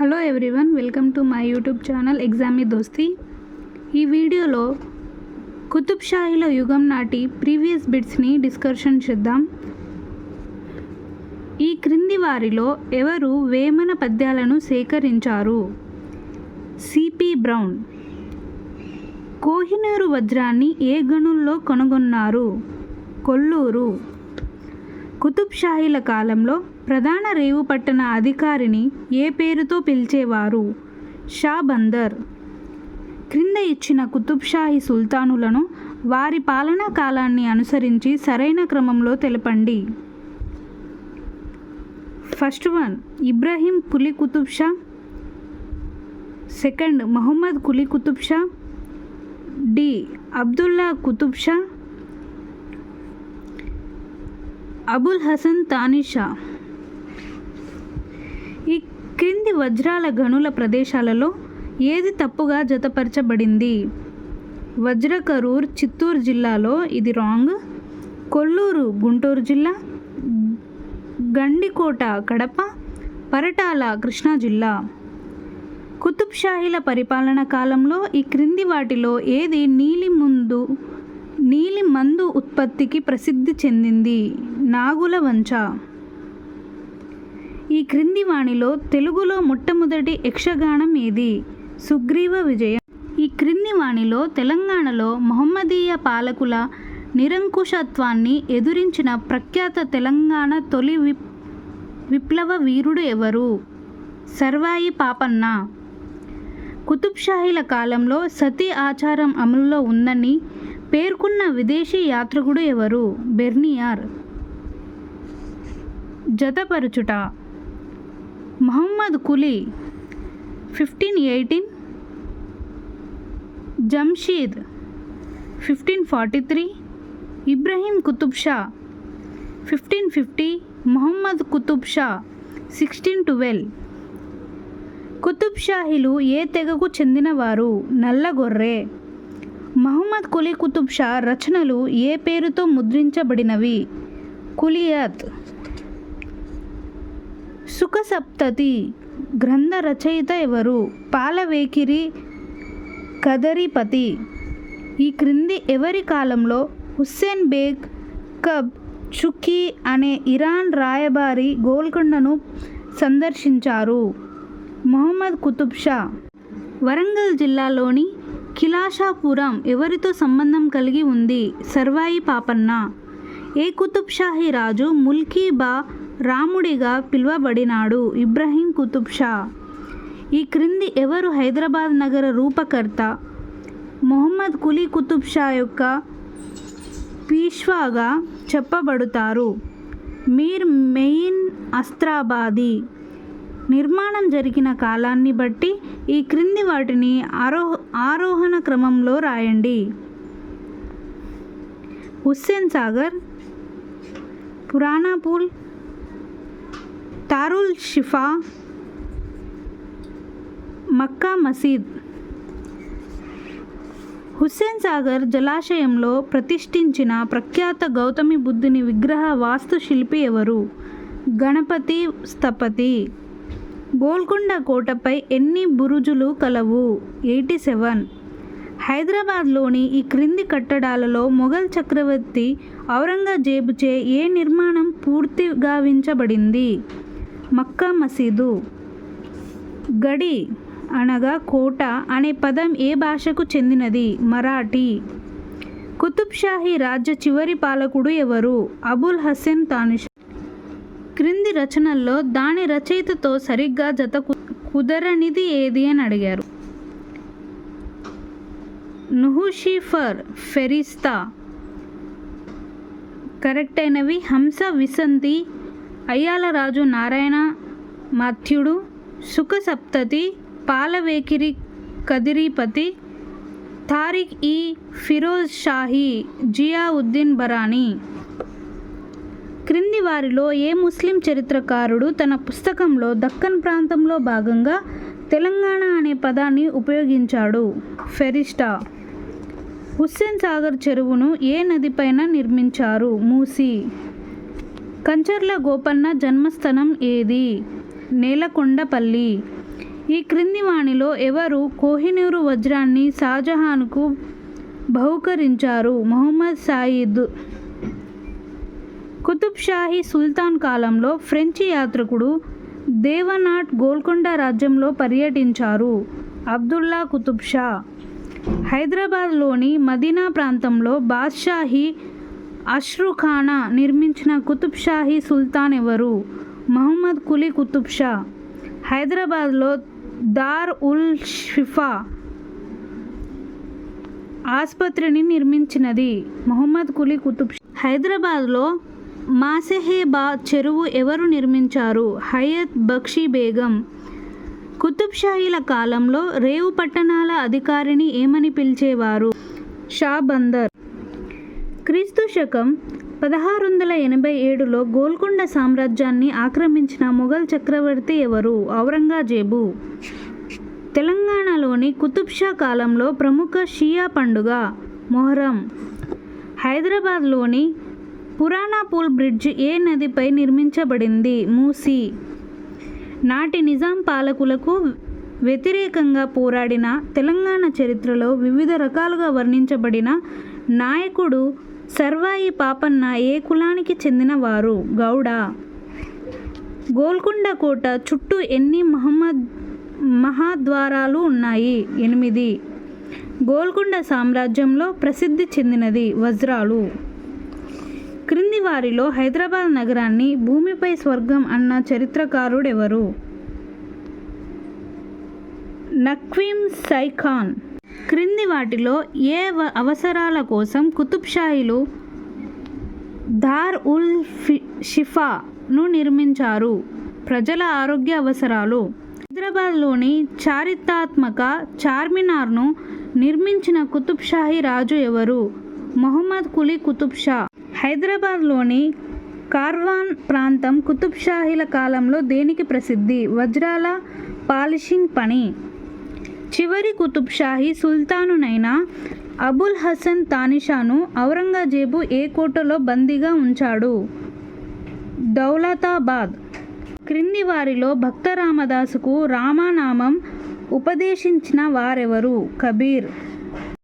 Hello everyone welcome to my YouTube channel ఎగ్జామి దోస్తి. ఈ వీడియోలో కుతుబ్ షాహీల యుగం నాటి ప్రీవియస్ బిట్స్ని డిస్కషన్ చేద్దాం. ఈ క్రింది వారిలో ఎవరు వేమన పద్యాలను సేకరించారు? CP brown. కోహినూరు వజ్రాన్ని ఏ గనుల్లో కనుగొన్నారు? కొల్లూరు. కుతుబ్ షాహీల కాలంలో ప్రధాన రేవు పట్టణ అధికారిని ఏ పేరుతో పిలిచేవారు? షా బందర్. క్రింద ఇచ్చిన కుతుబ్ షాహీ సుల్తానులను వారి పాలనా కాలాన్ని అనుసరించి సరైన క్రమంలో తెలపండి. First one Ibrahim Quli Qutb Shah second Muhammad Quli Qutb Shah D Abdullah Qutb Shah Abul Hasan Tanashah. ఈ క్రింది వజ్రాల గనుల ప్రదేశాలలో ఏది తప్పుగా జతపరచబడింది? వజ్రకరూర్ చిత్తూరు జిల్లాలో ఇది రాంగ్. కొల్లూరు గుంటూరు జిల్లా. గండికోట కడప. పరటాల కృష్ణా జిల్లా. కుతుబ్ షాహీల పరిపాలన కాలంలో ఈ క్రింది వాటిలో ఏది నీలి ముందు నీలి మందు ఉత్పత్తికి ప్రసిద్ధి చెందింది? నాగుల వంచ ఈ క్రింది వాణిలో తెలుగులో మొట్టమొదటి యక్షగానం ఏది? సుగ్రీవ విజయం. ఈ క్రింది వాణిలో తెలంగాణలో మహమ్మదీయ పాలకుల నిరంకుశత్వాన్ని ఎదురించిన ప్రఖ్యాత తెలంగాణ తొలి విప్ విప్లవ వీరుడు ఎవరు? సర్వాయి పాపన్న. కుతుబ్ షాహీల కాలంలో సతీ ఆచారం అమలులో ఉందని పేర్కొన్న విదేశీ యాత్రికుడు ఎవరు? Bernier. జతపరుచుట. Muhammad Quli fifteen eighteen Jamsheed fifteen forty three Ibrahim Qutb Shah fifteen fifty Mohammed Qutb Shah sixteen twelve Qutb షాహీలు ఏ తెగకు చెందినవారు? నల్లగొర్రె మహమ్మద్ కులీ కుతుబ్ షా రచనలు ఏ పేరుతో ముద్రించబడినవి? కులియత్ సుఖసప్తతి గ్రంథ రచయిత ఎవరు? పాలవేకిరి కదరిపతి. ఈ క్రింది ఎవరి కాలంలో హుస్సేన్ బేగ్ కబ్ చుకీ అనే ఇరాన్ రాయబారి గోల్కొండను సందర్శించారు? మొహమ్మద్ కుతుబ్ షా. వరంగల్ జిల్లాలోని కిలాషాపురం ఎవరితో సంబంధం కలిగి ఉంది? సర్వాయి పాపన్న. ఏ కుతుబ్ షాహీ రాజు ముల్కీ బా రాముడిగా పిలువబడినాడు ఇబ్రహీం కుతుబ్ షా. ఈ క్రింది ఎవరు హైదరాబాద్ నగర రూపకర్త? మొహమ్మద్ కులీ కుతుబ్ షా యొక్క పీష్వాగా చెప్పబడుతారు. మీర్ మెయిన్ అస్త్రాబాది. నిర్మాణం జరిగిన కాలాన్ని బట్టి ఈ క్రింది వాటిని ఆరోహ ఆరోహణ క్రమంలో రాయండి. హుస్సేన్ సాగర్ పురాణాపూల్ తారుల్ షిఫా మక్కా మసీద్. హుస్సేన్ సాగర్ జలాశయంలో ప్రతిష్ఠించిన ప్రఖ్యాత గౌతమి బుద్ధుని విగ్రహ వాస్తుశిల్పి ఎవరు? గణపతి స్థపతి. గోల్కొండ కోటపై ఎన్ని బురుజులు కలవు? Eighty seven. హైదరాబాద్లోని ఈ క్రింది కట్టడాలలో మొఘల్ చక్రవర్తి ఔరంగజేబుచే ఏ నిర్మాణం పూర్తి గావించబడింది? మక్కా మసీదు. గడి అనగా కోట అనే పదం ఏ భాషకు చెందినది? మరాఠీ. కుతుబ్ షాహీ రాజ్య చివరి పాలకుడు ఎవరు? అబుల్ హసన్ తానిషా. క్రింది రచనల్లో దాని రచయితతో సరిగ్గా జత కు- కుదరనిది ఏది అని అడిగారు. నుహుషిఫర్ ఫెరిస్తా. కరెక్ట్ అయినవి హంస విసంతి అయ్యాలరాజు నారాయణ మాథ్యుడు సుఖ సప్తతి పాలవేకిరి కదిరిపతి తారిక్ ఈ ఫిరోజ్ షాహీ జియాఉద్దీన్ బరానీ. క్రింది వారిలో ఏ ముస్లిం చరిత్రకారుడు తన పుస్తకంలో దక్కన్ ప్రాంతంలో భాగంగా తెలంగాణ అనే పదాన్ని ఉపయోగించాడు? ఫెరిస్టా హుస్సేన్ సాగర్ చెరువును ఏ నదిపైన నిర్మించారు? మూసి. కంచర్ల గోపన్న జన్మస్థలం ఏది? నేలకొండపల్లి. ఈ క్రింది వాణిలో ఎవరు కోహినూరు వజ్రాన్ని షాజహాన్కు బహుకరించారు? మొహమ్మద్ సాయిద్. కుతుబ్షాహీ సుల్తాన్ కాలంలో ఫ్రెంచి యాత్రికుడు దేవనాట్ గోల్కొండ రాజ్యంలో పర్యటించారు అబ్దుల్లా కుతుబ్ షా. హైదరాబాద్లోని మదీనా ప్రాంతంలో బాద్షాహీ అష్రుఖానా నిర్మించిన కుతుబ్ షాహీ సుల్తాన్ ఎవరు మహమ్మద్ కులీ కుతుబ్ షా హైదరాబాద్లో దార్ ఉల్ షిఫా ఆసుపత్రిని నిర్మించినది మొహమ్మద్ కులీ కుతుబ్ హైదరాబాద్లో మాసెహేబా చెరువు ఎవరు నిర్మించారు? హయత్ బక్షీ బేగం. కుతుబ్ షాహీల కాలంలో రేవు పట్టణాల అధికారిని ఏమని పిలిచేవారు? షాబందర్ క్రీస్తు శకం పదహారు వందల ఎనభై ఏడులో గోల్కొండ సామ్రాజ్యాన్ని ఆక్రమించిన మొఘల్ చక్రవర్తి ఎవరు? ఔరంగజేబు. తెలంగాణలోని కుతుబ్ షా కాలంలో ప్రముఖ షియా పండుగ మొహరం. హైదరాబాద్లోని పురాణాపూల్ బ్రిడ్జ్ ఏ నదిపై నిర్మించబడింది? మూసి. నాటి నిజాం పాలకులకు వ్యతిరేకంగా పోరాడిన తెలంగాణ చరిత్రలో వివిధ రకాలుగా వర్ణించబడిన నాయకుడు సర్వాయి పాపన్న ఏ కులానికి చెందినవారు గౌడ. గోల్కొండ కోట చుట్టూ ఎన్ని మహమ్మద్ మహాద్వారాలు ఉన్నాయి? ఎనిమిది. గోల్కొండ సామ్రాజ్యంలో ప్రసిద్ధి చెందినది వజ్రాలు. క్రింది వారిలో హైదరాబాద్ నగరాన్ని భూమిపై స్వర్గం అన్న చరిత్రకారుడెవరు? నక్వీం సైఖాన్. క్రింది వాటిలో ఏ అవసరాల కోసం కుతుబ్ షాహీలు ధార్ ఉల్ ఫి- షిఫాను నిర్మించారు. ప్రజల ఆరోగ్య అవసరాలు. హైదరాబాద్లోని చారిత్రాత్మక చార్మినార్ను నిర్మించిన కుతుబ్షాహి రాజు ఎవరు? మొహమ్మద్ కులీ కుతుబ్ షా హైదరాబాద్లోని కార్వాన్ ప్రాంతం కుతుబ్ షాహీల కాలంలో దేనికి ప్రసిద్ధి? వజ్రాల పాలిషింగ్ పని. చివరి కుతుబ్ షాహీ సుల్తానునైన అబుల్ హసన్ తానిషాను ఔరంగజేబు ఏ కోటలో బందీగా ఉంచాడు? దౌలతాబాద్. క్రింది వారిలో భక్త రామదాసుకు రామానామం ఉపదేశించిన వారెవరు? కబీర్.